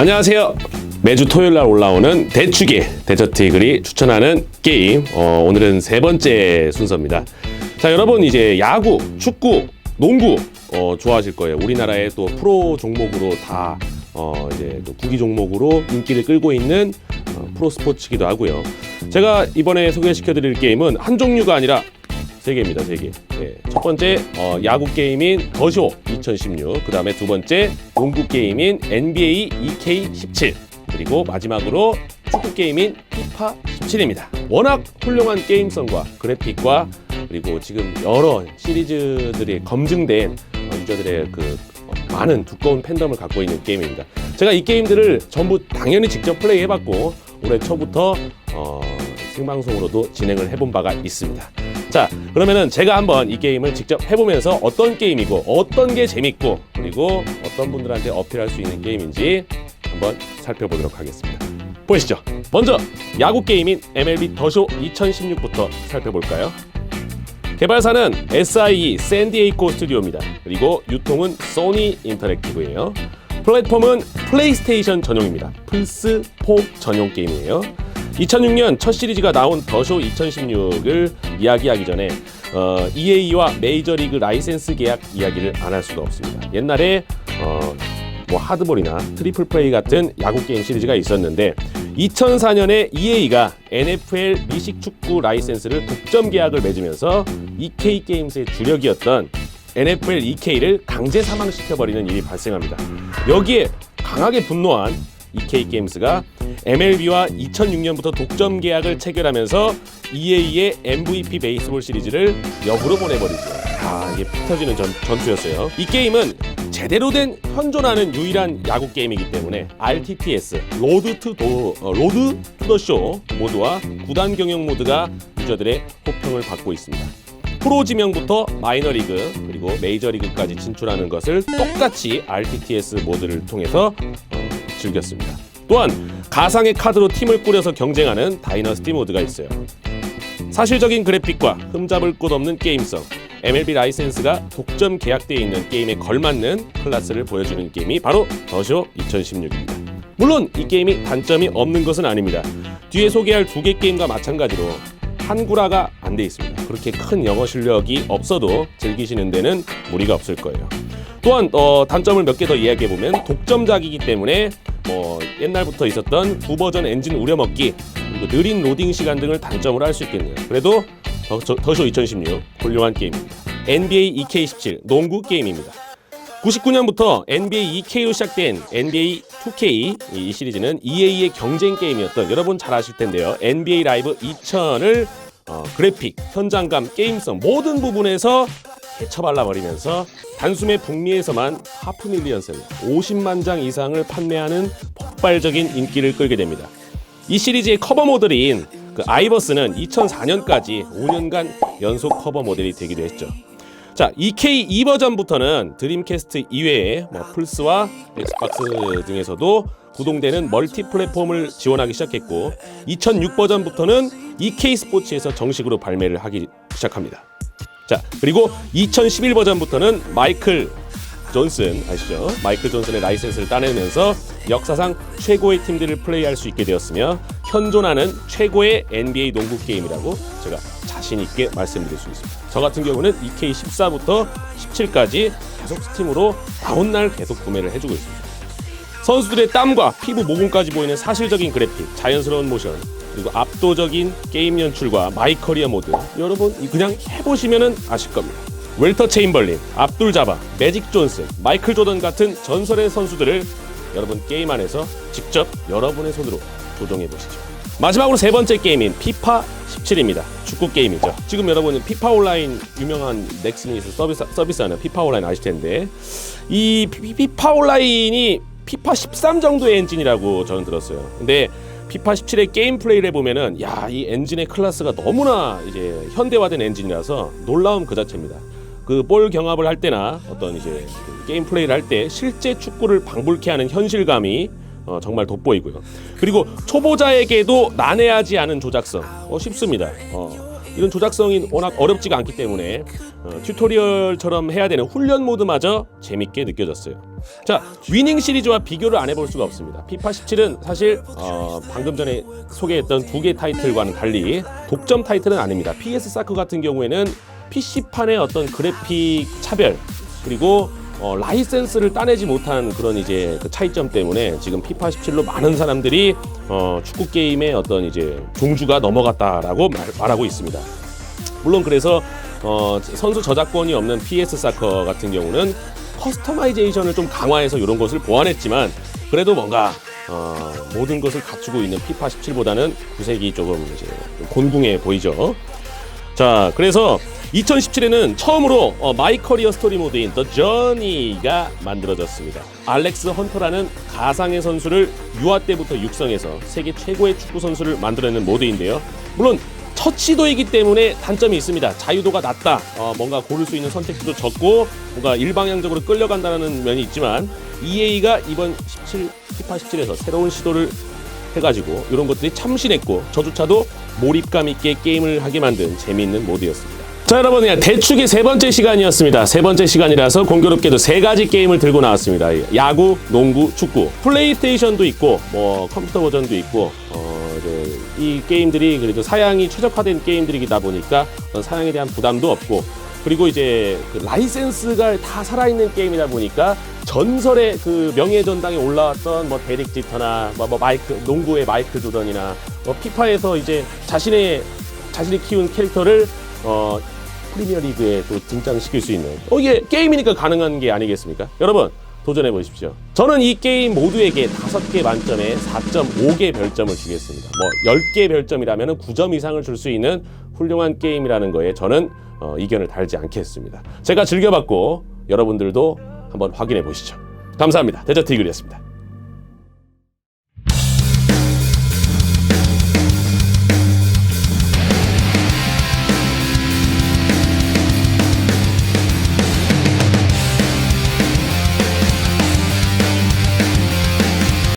안녕하세요. 매주 토요일 날 올라오는 대축의 데저트 이글이 추천하는 게임. 어, 오늘은 세 번째 순서입니다. 자, 여러분 이제 야구, 축구, 농구 어, 좋아하실 거예요. 우리나라의 또 프로 종목으로 다 어, 이제 또 구기 종목으로 인기를 끌고 있는 어, 프로 스포츠기도 하고요. 제가 이번에 소개시켜 드릴 게임은 한 종류가 아니라 세 개입니다, 세 개. 네. 첫 번째 어, 야구 게임인 더쇼 2016. 그 다음에 두 번째 농구 게임인 NBA 2K17. 그리고 마지막으로 축구 게임인 피파 17입니다. 워낙 훌륭한 게임성과 그래픽과 그리고 지금 여러 시리즈들이 검증된 어, 유저들의 그 어, 많은 두꺼운 팬덤을 갖고 있는 게임입니다. 제가 이 게임들을 전부 당연히 직접 플레이해봤고 올해 초부터 어, 생방송으로도 진행을 해본 바가 있습니다. 자, 그러면은 제가 한번 이 게임을 직접 해보면서 어떤 게임이고 어떤 게 재밌고 그리고 어떤 분들한테 어필할 수 있는 게임인지 한번 살펴보도록 하겠습니다. 보시죠. 먼저 야구 게임인 MLB 더쇼 2016부터 살펴볼까요? 개발사는 SIE 샌디에이코 스튜디오입니다. 그리고 유통은 소니 인터랙티브예요. 플랫폼은 플레이스테이션 전용입니다. 플스 4 전용 게임이에요. 2006년 첫 시리즈가 나온 더쇼 2016을 이야기하기 전에 어, EA와 메이저리그 라이센스 계약 이야기를 안 할 수가 없습니다. 옛날에 어, 뭐 하드볼이나 트리플 플레이 같은 야구 게임 시리즈가 있었는데 2004년에 EA가 NFL 미식 축구 라이센스를 독점 계약을 맺으면서 EK 게임스의 주력이었던 NFL EK를 강제 사망시켜 버리는 일이 발생합니다. 여기에 강하게 분노한 EK 게임스가 MLB와 2006년부터 독점 계약을 체결하면서 EA의 MVP 베이스볼 시리즈를 역으로 보내버리죠. 아 이게 피 터지는 전, 전투였어요. 이 게임은 제대로 된 현존하는 유일한 야구 게임이기 때문에 RTTS 로드 투 도 어, 로드 투 더 쇼 모드와 구단 경영 모드가 유저들의 호평을 받고 있습니다. 프로 지명부터 마이너리그 그리고 메이저리그까지 진출하는 것을 똑같이 RTTS 모드를 통해서 어, 즐겼습니다. 또한 가상의 카드로 팀을 꾸려서 경쟁하는 다이너스티 모드가 있어요. 사실적인 그래픽과 흠잡을 곳 없는 게임성, MLB 라이센스가 독점 계약되어 있는 게임에 걸맞는 클래스를 보여주는 게임이 바로 더쇼 2016입니다. 물론 이 게임이 단점이 없는 것은 아닙니다. 뒤에 소개할 두 개 게임과 마찬가지로 한국어가 안 돼 있습니다. 그렇게 큰 영어 실력이 없어도 즐기시는 데는 무리가 없을 거예요. 또한 어, 단점을 몇 개 더 이야기해 보면 독점작이기 때문에 뭐 옛날부터 있었던 구버전 엔진 우려먹기 그리고 느린 로딩 시간 등을 단점으로 할 수 있겠네요. 그래도 더쇼, 더쇼 2016 훌륭한 게임입니다. NBA 2K17 농구 게임입니다. 99년부터 NBA 2K로 시작된 NBA 2K 이 시리즈는 EA의 경쟁 게임이었던 여러분 잘 아실 텐데요. NBA 라이브 2000을 어, 그래픽, 현장감, 게임성 모든 부분에서 개처발라 버리면서 단숨에 북미에서만 하프 밀리언셀 50만 장 이상을 판매하는 폭발적인 인기를 끌게 됩니다. 이 시리즈의 커버 모델인 그 아이버스는 2004년까지 5년간 연속 커버 모델이 되기도 했죠. 자, 2K 2 버전부터는 드림캐스트 이외에 뭐 플스와 엑스박스 등에서도 구동되는 멀티 플랫폼을 지원하기 시작했고 2006 버전부터는 2K 스포츠에서 정식으로 발매를 하기 시작합니다. 자, 그리고 2011 버전부터는 마이클 존슨 아시죠? 마이클 존슨의 라이센스를 따내면서 역사상 최고의 팀들을 플레이할 수 있게 되었으며 현존하는 최고의 NBA 농구 게임이라고 제가 자신 있게 말씀드릴 수 있습니다. 저 같은 경우는 2K14부터 17까지 계속 스팀으로 나온 날 계속 구매를 해주고 있습니다. 선수들의 땀과 피부 모공까지 보이는 사실적인 그래픽, 자연스러운 모션, 그리고 압도적인 게임 연출과 마이 커리어 모드. 여러분 그냥 해보시면 아실 겁니다. 웰터 체인벌린, 압둘 자바, 매직 존슨, 마이클 조던 같은 전설의 선수들을 여러분 게임 안에서 직접 여러분의 손으로 조종해 보시죠. 마지막으로 세 번째 게임인 피파 17입니다. 축구 게임이죠. 지금 여러분은 피파 온라인 유명한 넥슨에서 서비스, 서비스하는 피파 온라인 아실 텐데 이 피- 피파 온라인이 피파 13 정도의 엔진이라고 저는 들었어요. 근데 피파 17의 게임 플레이를 해보면은 야 이 엔진의 클래스가 너무나 이제 현대화된 엔진이라서 놀라움 그 자체입니다. 그 볼 경합을 할 때나 어떤 이제 그 게임 플레이를 할 때 실제 축구를 방불케 하는 현실감이 어, 정말 돋보이고요. 그리고 초보자에게도 난해하지 않은 조작성 어, 쉽습니다. 어, 이런 조작성이 워낙 어렵지가 않기 때문에 어, 튜토리얼처럼 해야 되는 훈련 모드마저 재밌게 느껴졌어요. 자, 위닝 시리즈와 비교를 안 해볼 수가 없습니다. 피파 17은 사실 어, 방금 전에 소개했던 두 개 타이틀과는 달리 독점 타이틀은 아닙니다. PS 사크 같은 경우에는 PC판의 어떤 그래픽 차별 그리고 어, 라이센스를 따내지 못한 그런 이제 그 차이점 때문에 지금 피파 17로 많은 사람들이 어, 축구 게임의 어떤 이제 종주가 넘어갔다라고 말, 말하고 있습니다. 물론 그래서 어, 선수 저작권이 없는 PS 사커 같은 경우는 커스터마이제이션을 좀 강화해서 이런 것을 보완했지만 그래도 뭔가 어, 모든 것을 갖추고 있는 피파 17보다는 구색이 조금 이제 곤궁해 보이죠. 자, 그래서 2017에는 처음으로 어, 마이 커리어 스토리 모드인 The Journey가 만들어졌습니다. 알렉스 헌터라는 가상의 선수를 유아 때부터 육성해서 세계 최고의 축구 선수를 만들어내는 모드인데요. 물론 첫 시도이기 때문에 단점이 있습니다. 자유도가 낮다. 어, 뭔가 고를 수 있는 선택지도 적고 뭔가 일방향적으로 끌려간다는 면이 있지만 EA가 이번 17 피파 17에서 새로운 시도를 해가지고 이런 것들이 참신했고 저조차도 몰입감 있게 게임을 하게 만든 재미있는 모드였습니다. 자 여러분 그냥 대축의 세 번째 시간이었습니다. 세 번째 시간이라서 공교롭게도 세 가지 게임을 들고 나왔습니다. 야구, 농구, 축구. 플레이스테이션도 있고 뭐 컴퓨터 버전도 있고 어, 이 게임들이 그래도 사양이 최적화된 게임들이다 보니까 어떤 사양에 대한 부담도 없고 그리고 이제 그 라이센스가 다 살아있는 게임이다 보니까 전설의 그 명예 전당에 올라왔던 뭐 데릭 지터나 뭐, 뭐 마이크 농구의 마이클 조던이나 뭐 피파에서 이제 자신의 자신이 키운 캐릭터를 어 프리미어 리그에 또 등장시킬 수 있는 어 이게 게임이니까 가능한 게 아니겠습니까? 여러분 도전해 보십시오. 저는 이 게임 모두에게 5개 만점에 4.5개 별점을 주겠습니다. 뭐 10개 별점이라면 9점 이상을 줄 수 있는 훌륭한 게임이라는 거에 저는 어, 이견을 달지 않겠습니다. 제가 즐겨봤고 여러분들도 한번 확인해 보시죠. 감사합니다. 데저트 이글이었습니다.